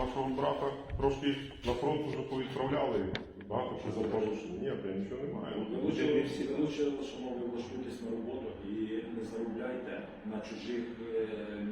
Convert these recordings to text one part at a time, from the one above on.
вашого брата трошки на фронт уже повідправляли. Багато що за порушення. Ні, я нічого не маю. Ви лучше, ви лучше, шановні, влаштуйтесь на роботу і не заробляйте на чужих е,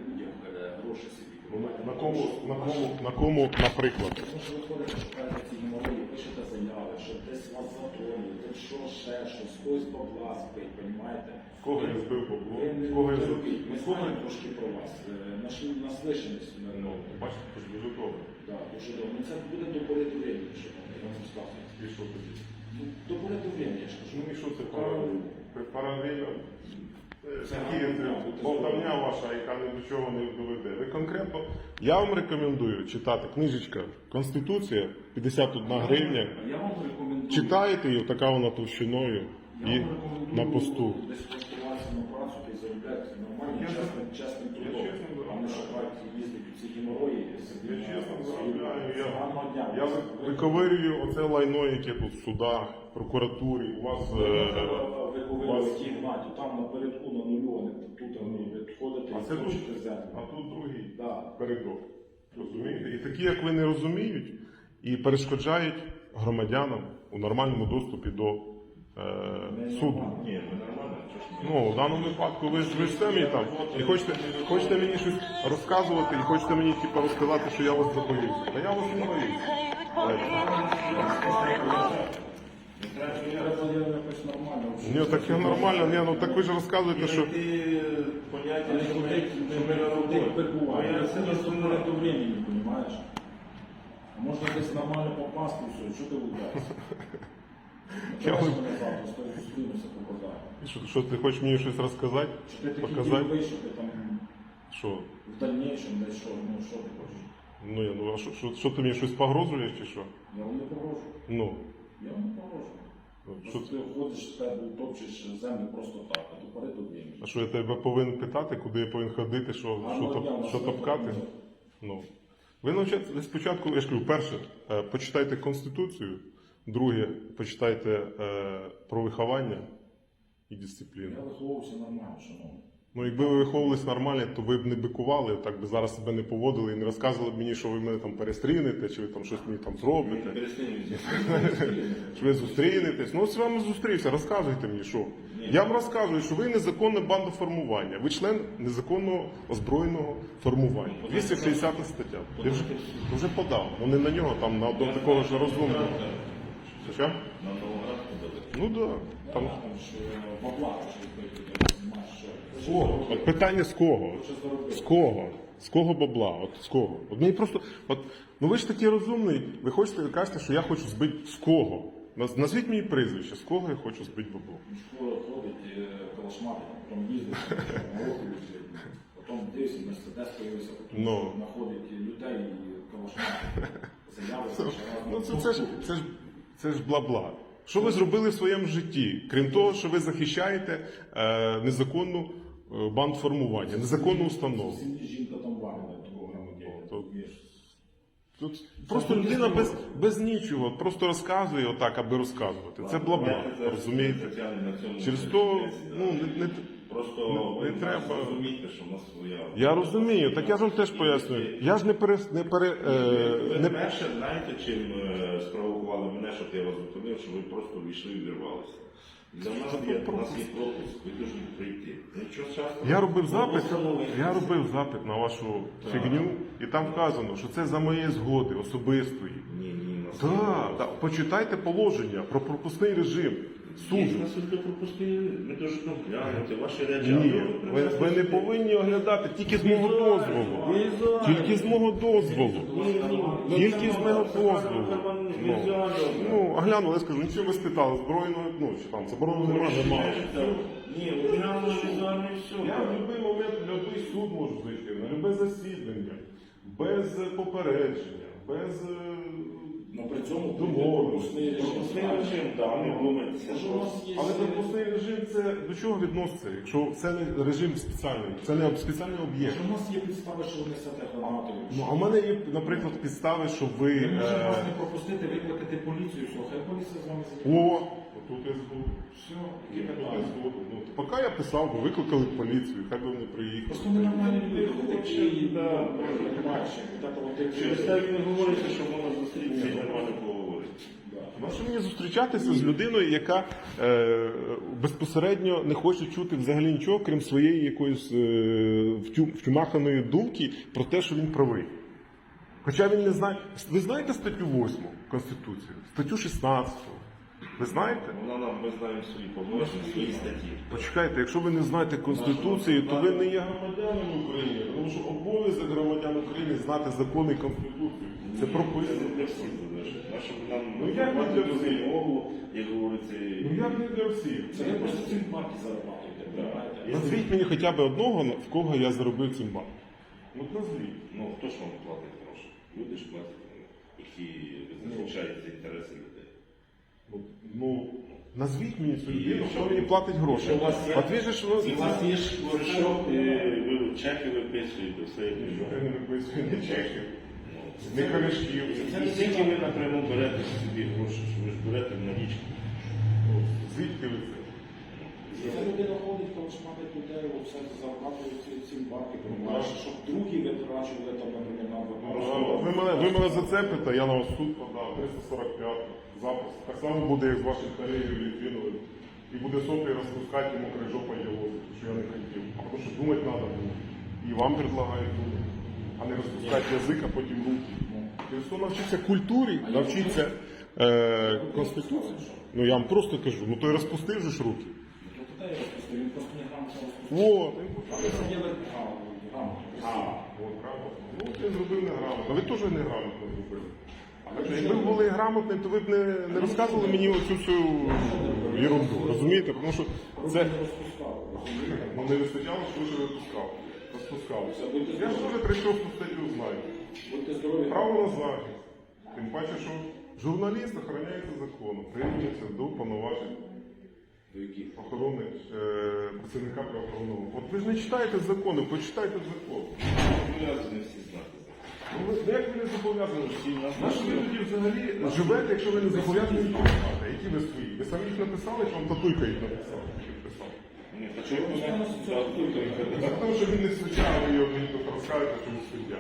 людях е, гроші собі. Ну, на, кому, на кому, на кому, наприклад? Тому що ви ходите, шукаєте ці геморрої, пишете заяви, що десь вас затронуть, десь що ще щось, хтось бабла спить, розумієте? Кого я збив бабло? Кого я збив? ми знаємо трошки про вас. Е, Наш, наслишаність. Ну, бачите, це дуже добре. Да, дуже добре. Ну, Це буде до пори до времени, що я вам. І що тоді? Ну, До пори до времени, я ж кажу. Ну і що це паралельно? Паралельно. болтовня ваша, яка ні до чого не доведе. Ви конкретно, я вам рекомендую читати книжечка Конституція 51 гривня. Я вам рекомендую. Читаєте її, така вона товщиною Я і вам на посту. Десь на працю і заробляти нормально, Я чесним, чесним я трудом. чесно А не шукати їздити в ці геморої. Я чесно заробляю, я, виковирюю оце лайно, яке тут в судах, прокуратурі, у вас. е, Ви повинні ті гнати, там напередку на нулю, а тут вони відходите А і це землю. а тут другий Да. передок. Розумієте? І такі, як ви не розуміють, і перешкоджають громадянам у нормальному доступі до суду. Ні, ну Ну, в даному випадку ви ж ви ж самі там і хочете, хочете мені щось розказувати, і хочете мені типу, розказати, що я вас забоюся. Та я вас не нормально. Ні, так я нормально, ні, ну так ви ж розказуєте, що. Поняття Не не ходить, не ходить, перебуває. Я це не думаю времени, понимаешь? А можна десь нормально попасти, все, що ти ударишся? Я вам-. Що, що ти хочеш мені щось розказати? Чи ти Показати? діловий, що там Що? в дальнейшем десь що, ну що ти хочеш? Ну, я, ну а що, що, що ти мені щось погрожуєш чи що? Я вам не погрожу. Ну, Я вам не погрожу. що, Просто ти ходиш тебе, топчеш землю просто так, а до пори до а що я тебе повинен питати, куди я повинен ходити, що, що, Гарного топ, що топкати? Ну. Ви навчаєте спочатку, я ж кажу, перше, е, почитайте Конституцію, друге, почитайте е, про виховання і дисципліну. Я виховувався нормально, шановний. Ну, якби ви виховувались нормально, то ви б не бикували, так би зараз себе не поводили і не розказували б мені, що ви мене там перестрінете, чи ви там щось мені там зробите, чи ви зустрінетесь. Ну, з вами зустрівся, розказуйте мені, що. Я вам розказую, що ви незаконне бандоформування, ви член незаконного озброєного формування. 260 стаття. Я вже, вже подав, ну не на нього, там на одного такого ж розумного. Що? На Новоград подали. Ну так. Да. Там... Е, що що. Кого? От питання з кого? З кого? З кого бабла? От з кого? От мені просто, от, ну ви ж такий розумний, ви хочете, ви кажете, що я хочу збити з кого? Наз- Назвіть мені прізвище, з кого я хочу збити бабло? Школа ходить, е, калашмати, потім їздить, окрузі, потім дивиться, мерседес появився, потім Ну. знаходить людей і калашмати. Заяви, Ну це, це, ж, це, ж, це ж бла-бла. Що ви зробили в своєму житті? Крім того, що ви захищаєте е, незаконну е, бандформування, незаконну установу. Жінка там варена, такого громадянина. Тут просто людина без, без нічого, просто розказує отак, аби розказувати. Це бла-бла, розумієте? Через то, ну, не, не, Просто не- ви треба. розумієте, що в нас своя. Я розумію, так я ж вам теж пояснюю. Я ж не пере, не пере, е, не, перше знаєте, чим е, спровокували мене, щоб я вас зупинив, що ви просто війшли і вірвалися. Для нас є, у нас є пропуск, ви повинні прийти. Нічого часто. я робив запит, я робив запит на вашу фігню, і там вказано, що це за моєї згоди особистої. Ні, ні, у нас Так, так, почитайте положення про пропускний режим Є суду. на пропустили, ми глянути ваші речі. Ні, ви, ви не повинні оглядати тільки з мого дозволу. Тільки з мого дозволу. Тільки з мого дозволу. Ну, ну оглянули, я скажу, нічого ви спитали, збройного, ну, чи там, забороненого немає, немає. Ні, ви глянули візуально і все. Я в будь-який момент в будь-який суд можу зайти, на будь-яке засідання, без попередження, без е, Ну при цьому Домовленості. пропускний режим. Режим, не думайте. Що у нас є Але пропускний режим це до чого відноситься? Якщо це не режим спеціальний, це не спеціальний об'єкт. Що у нас є підстави, що ви несете гранати? Ну а в мене є, наприклад, підстави, що ви. Ми можемо Е, вас не пропустити, викликати поліцію, все, хай поліція з вами займається. о, тут я згоден. Все, Тут які я питання? Ну, поки я писав, би викликали поліцію, хай би вони приїхали. Просто ми нормальні люди, такі, Да, бачиш, от от як Через те він говориться, що можна зустрітися і нормально поговорити. Нащо мені зустрічатися з людиною, яка е, безпосередньо не хоче чути взагалі нічого, крім своєї якоїсь е, втю- втюмаханої думки про те, що він правий. Хоча він не знає. Ви знаєте статтю 8 Конституції, статтю 16. Ви знаєте? Вона нам, ми знаємо свої повноваження, свої статті. Почекайте, якщо ви не знаєте Конституції, то ви не є громадянами України, тому що обов'язок громадян України знати закони і Це Це прописано. не для всіх залежить. Нащо б нам Ну, як не для всіх? як говориться, Ну як не для всіх? Це ви просто цим марки зарабатуєте, розумієте? Назвіть мені хоча б одного, в кого я заробив цим бак. Ну назвіть. ну хто ж вам платить гроші? Люди ж платять, ну, які захищають інтереси людей. Ну, Ну, назвіть мені цю людину, що мені платить гроші. що у вас є- От ви ж, ну, У вас є ж ви чеки виписуєте, все як Я не виписую ні чеків, Ну, ні корешків. Це не тільки ви напряму берете собі гроші, що ви ж берете в налічку. Звідки ви це? Ця людина ходить, коли шматить людей, все зарабатує ці- цим марки, розумієш, щоб другі витрачували там, наприклад, на Ну, Ви мене, ви мене зацепите, я на вас суд подав, 345 запис. Так само буде, як з вашим колегою Літвіновим. І буде сопі розпускати йому крижопа його, що я не хотів. А Тому що думати треба було. І вам предлагаю думати. А не розпускати язик, а потім руки. Через то навчиться культурі, навчиться е, конституції. Ну я вам просто кажу, ну то й розпустив же ж руки. Ну, він просто не. О. Ну, ти зробив неграмотно. Ви теж неграмотно зробили. Якби ви були грамотним, то ви б не, не розказували мені оцю всю ерунду. Розумієте? Тому що це не ну, не вистачало, що ви ж Розпускалося. Я ж теж 36 статтю знаю. Будьте здорові. Право на захист. Тим паче, що журналіст охороняється законом, прирівнюється до повноважень До яких? охорони е, працівника правоохоронного. От ви ж не читаєте закони, почитайте закон. Зобов'язані всі знати. Ну, ви- як ви не зобов'язані? На що ви тоді взагалі живете, якщо ви не зобов'язані їх? Які ви свої? Ви самі їх написали, чи вам татуйка їх написала? Ні, то ви За те, що він не суддя, а ви його розкажете, що ви суддя.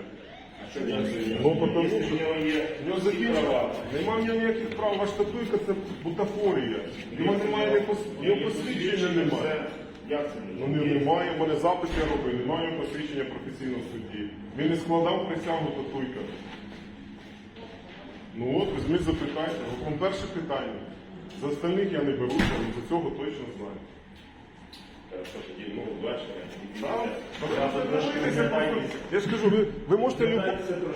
Ну, потому що в нього є в нього закінчено. Нема в нього ніяких прав, ваш татуйка це бутафорія. Його немає, не його посвідчення немає. Як це Ну не, немає, в мене запис я робив, немає посвідчення професійного судді. Він не складав присягу татуйка. Ну от, візьміть, запитайте. От вам перше питання. За остальних я не беруся, але за цього точно знаю. Я ж кажу, ви, ви можете люб...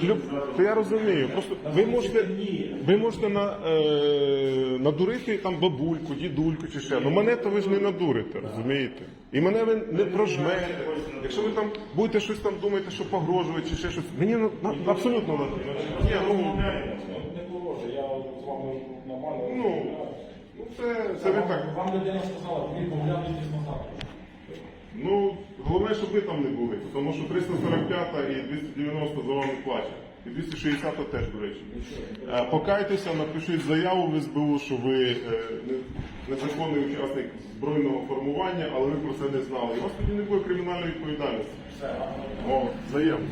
люб... Та я розумію. Просто ви можете, ви можете на, е... надурити там бабульку, дідульку чи ще. Ну мене то ви ж не надурите, розумієте? І мене ви не прожмете. Якщо ви там будете щось там думаєте, що погрожують чи ще щось. Мені на... на- абсолютно. Ні, ну, Не положу, я з вами нормально. ну, ну це, це ви так. Вам людина сказала, ви погляньтесь назад. Ну, головне, щоб ви там не були, тому що 345 і 290 за вами плачуть. І 260 теж, до речі. Е, Покайтеся, напишіть заяву в СБУ, що ви е, незаконний учасник збройного формування, але ви про це не знали. І у вас тоді не буде кримінальної відповідальності. О, взаємно.